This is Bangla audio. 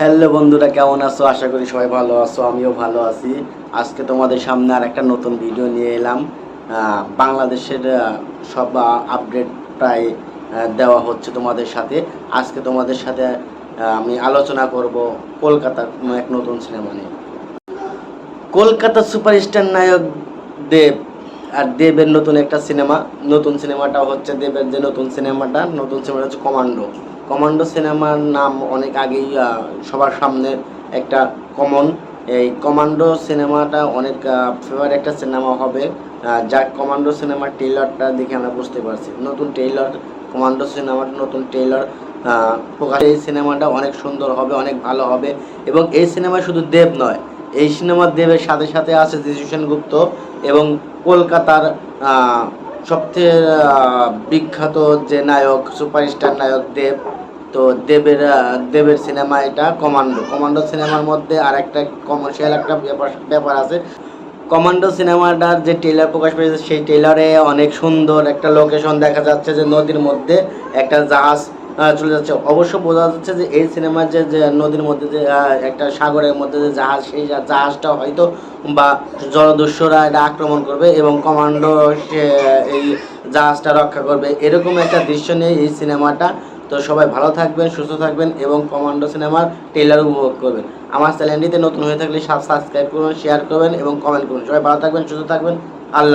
হ্যালো বন্ধুরা, কেমন আছো? আশা করি সবাই ভালো আছো, আমিও ভালো আছি। আজকে তোমাদের সামনে আর একটা নতুন ভিডিও নিয়ে এলাম। বাংলাদেশের সব আপডেট প্রায় দেওয়া হচ্ছে তোমাদের সাথে। আজকে তোমাদের সাথে আমি আলোচনা করব কলকাতার এক নতুন সিনেমা নিয়ে। কলকাতা সুপারস্টার নায়ক দেব আর দেবের নতুন একটা সিনেমা নতুন সিনেমাটা হচ্ছে দেবের যে নতুন সিনেমাটা নতুন সিনেমাটা হচ্ছে কমান্ডো কমান্ডো সিনেমার নাম অনেক আগেই সবার সামনে একটা কমন। এই কমান্ডো সিনেমাটা অনেক ফেভার একটা সিনেমা হবে যা কমান্ডো সিনেমার ট্রেলারটা দেখে আমরা বুঝতে পারছি। নতুন ট্রেলার কমান্ডো সিনেমার নতুন ট্রেলার প্রকাশ এই সিনেমাটা অনেক সুন্দর হবে, অনেক ভালো হবে এবং এই সিনেমা শুধু দেব নয়, এই সিনেমার দেবের সাথে সাথে আছে যিশু গুপ্ত এবং কলকাতার আহ, বিখ্যাত যে নায়ক সুপারস্টার নায়ক দেব তো দেবের দেবের সিনেমা এটা কমান্ডো। কমান্ডো সিনেমার মধ্যে আর একটা কমার্শিয়াল একটা ব্যাপার ব্যাপার আছে। কমান্ডো সিনেমাটার যে ট্রেলার প্রকাশ পেয়েছে সেই ট্রেলারে অনেক সুন্দর একটা লোকেশন দেখা যাচ্ছে যে নদীর মধ্যে একটা জাহাজ চলে যাচ্ছে। অবশ্য বোঝা যাচ্ছে যে এই সিনেমার যে নদীর মধ্যে যে একটা সাগরের মধ্যে যে জাহাজ, সেই জাহাজটা হয়তো বা জলদস্যুরা এটা আক্রমণ করবে এবং কমান্ডো এই জাহাজটা রক্ষা করবে। এরকম একটা দৃশ্য নিয়ে এই সিনেমাটা। তো সবাই ভালো থাকবেন, সুস্থ থাকবেন এবং কমান্ডো সিনেমার ট্রেলার উপভোগ করবেন। আমার চ্যানেলটিতে নতুন হয়ে থাকলে সাবস্ক্রাইব করুন শেয়ার করবেন এবং কমেন্ট করুন। সবাই ভালো থাকবেন, সুস্থ থাকবেন। আল্লাহ